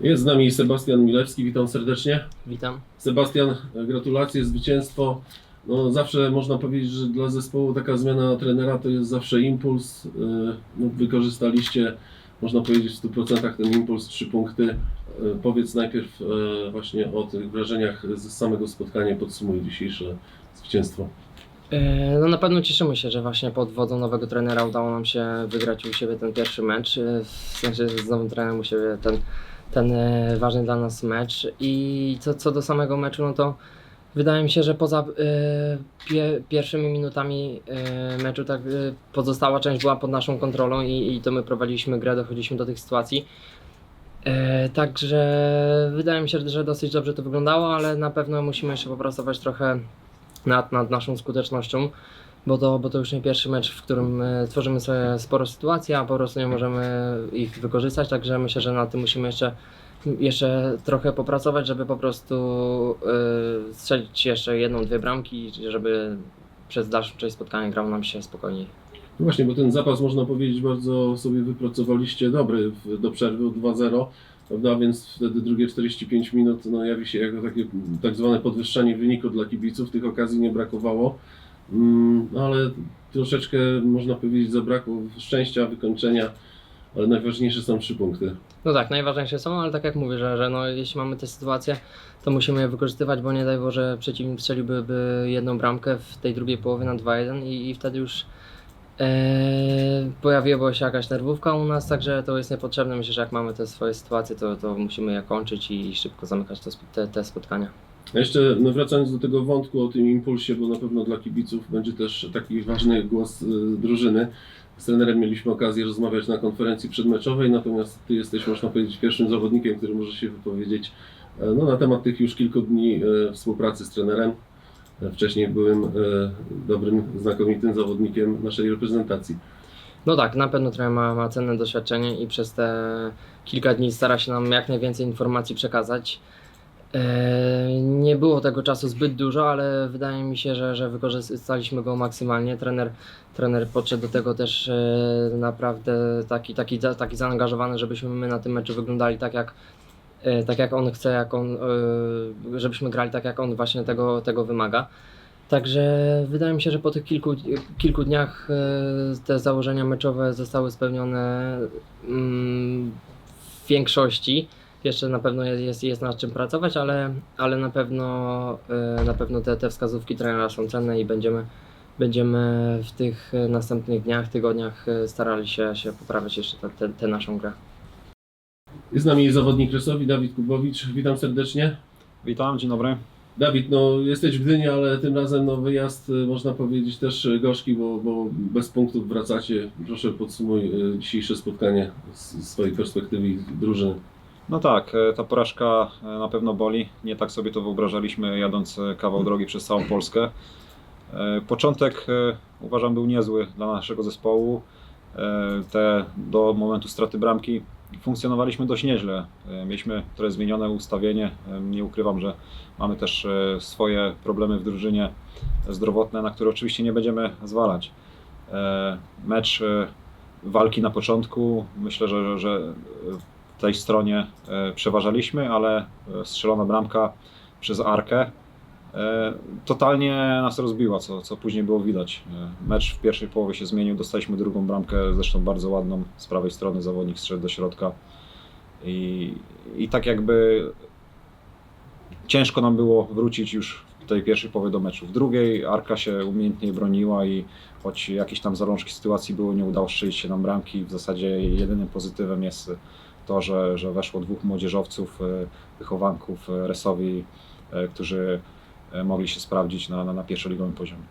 Jest z nami Sebastian Milewski, witam serdecznie. Witam. Sebastian, gratulacje, zwycięstwo. No, zawsze można powiedzieć, że dla zespołu taka zmiana trenera to jest zawsze impuls. Yy, No, wykorzystaliście, można powiedzieć, w 100% ten impuls, trzy punkty. Yy, Powiedz najpierw yy, właśnie o tych wrażeniach z samego spotkania, podsumuj dzisiejsze zwycięstwo. E, No na pewno cieszymy się, że właśnie pod wodą nowego trenera udało nam się wygrać u siebie ten pierwszy mecz. W sensie z nowym trenerem u siebie ten, ten e, ważny dla nas mecz. I co, co do samego meczu, no to wydaje mi się, że poza e, pie, pierwszymi minutami e, meczu tak pozostała część była pod naszą kontrolą i, i to my prowadziliśmy grę, dochodziliśmy do tych sytuacji. Także wydaje mi się, że dosyć dobrze to wyglądało, ale na pewno musimy jeszcze popracować trochę nad, nad naszą skutecznością, bo to, bo to już nie pierwszy mecz, w którym e, tworzymy sobie sporo sytuacji, a po prostu nie możemy ich wykorzystać, także myślę, że nad tym musimy jeszcze, jeszcze trochę popracować, żeby po prostu e, strzelić jeszcze jedną, dwie bramki, żeby przez dalszą część spotkania grało nam się spokojniej. No właśnie, bo ten zapas można powiedzieć bardzo sobie wypracowaliście dobry w, do przerwy o 2-0, prawda? Więc wtedy drugie 45 minut no, jawi się jako takie tak zwane podwyższanie wyniku dla kibiców. Tych okazji nie brakowało, no, ale troszeczkę można powiedzieć zabrakło szczęścia, wykończenia, ale najważniejsze są trzy punkty. No tak, najważniejsze są, ale tak jak mówię, że, że no, jeśli mamy te sytuacje, to musimy je wykorzystywać, bo nie daj Boże przeciwnik strzeliłby by jedną bramkę w tej drugiej połowie na 2-1 i, i wtedy już e, pojawiła się jakaś nerwówka u nas, także to jest niepotrzebne. Myślę, że jak mamy te swoje sytuacje, to, to musimy je kończyć i, szybko zamykać te, te, spotkania. Jeszcze no, wracając do tego wątku o tym impulsie, bo na pewno dla kibiców będzie też taki ważny głos y, drużyny. Z trenerem mieliśmy okazję rozmawiać na konferencji przedmeczowej, natomiast Ty jesteś, można powiedzieć, pierwszym zawodnikiem, który może się wypowiedzieć e, no, na temat tych już kilku dni e, współpracy z trenerem. E, Wcześniej byłem e, dobrym, znakomitym zawodnikiem naszej reprezentacji. No tak, na pewno trener ma, ma cenne doświadczenie i przez te kilka dni stara się nam jak najwięcej informacji przekazać. Eee, Nie było tego czasu zbyt dużo, ale wydaje mi się, że, że wykorzystaliśmy go maksymalnie. Trener, trener podszedł do tego też e, naprawdę taki, taki, taki zaangażowany, żebyśmy my na tym meczu wyglądali tak jak, e, tak jak on chce, jak on, e, żebyśmy grali tak jak on właśnie tego, tego wymaga. Także wydaje mi się, że po tych kilku, kilku dniach e, te założenia meczowe zostały spełnione mm, w większości. Jeszcze na pewno jest, jest, jest nad czym pracować, ale, ale na pewno, e, na pewno te, te wskazówki trenera są cenne i będziemy, będziemy w tych e, następnych dniach, tygodniach e, starali się, się poprawiać jeszcze tę naszą grę. Jest z nami zawodnik Rysowi, Dawid Kubowicz. Witam serdecznie. Witam, dzień dobry. Dawid, no jesteś w Gdyni, ale tym razem no, wyjazd y, można powiedzieć też gorzki, bo, bo bez punktów wracacie. Proszę podsumuj y, dzisiejsze spotkanie z swojej perspektywy i drużyny. No tak, e, ta porażka e, na pewno boli. Nie tak sobie to wyobrażaliśmy, jadąc e, kawał drogi przez całą Polskę. E, Początek e, uważam był niezły dla naszego zespołu. E, Te do momentu straty bramki funkcjonowaliśmy dość nieźle. E, Mieliśmy trochę zmienione ustawienie. E, Nie ukrywam, że mamy też e, swoje problemy w drużynie zdrowotne, na które oczywiście nie będziemy zwalać. Mecz walki na początku, myślę, że, że w tej stronie przeważaliśmy, ale strzelona bramka przez Arkę totalnie nas rozbiła, co, co później było widać. E, Mecz w pierwszej połowie się zmienił, dostaliśmy drugą bramkę, zresztą bardzo ładną, z prawej strony zawodnik strzelił do środka i, i tak jakby ciężko nam było wrócić już w tej pierwszej połowie do meczu. W drugiej Arka się umiejętnie broniła i choć jakieś tam zalążki sytuacji były, nie udało strzelić się nam bramki. W zasadzie jedynym pozytywem jest to, że, że weszło dwóch młodzieżowców, e, wychowanków e, Resowi, e, którzy e, mogli się sprawdzić na, na, na pierwszoligowym poziomie.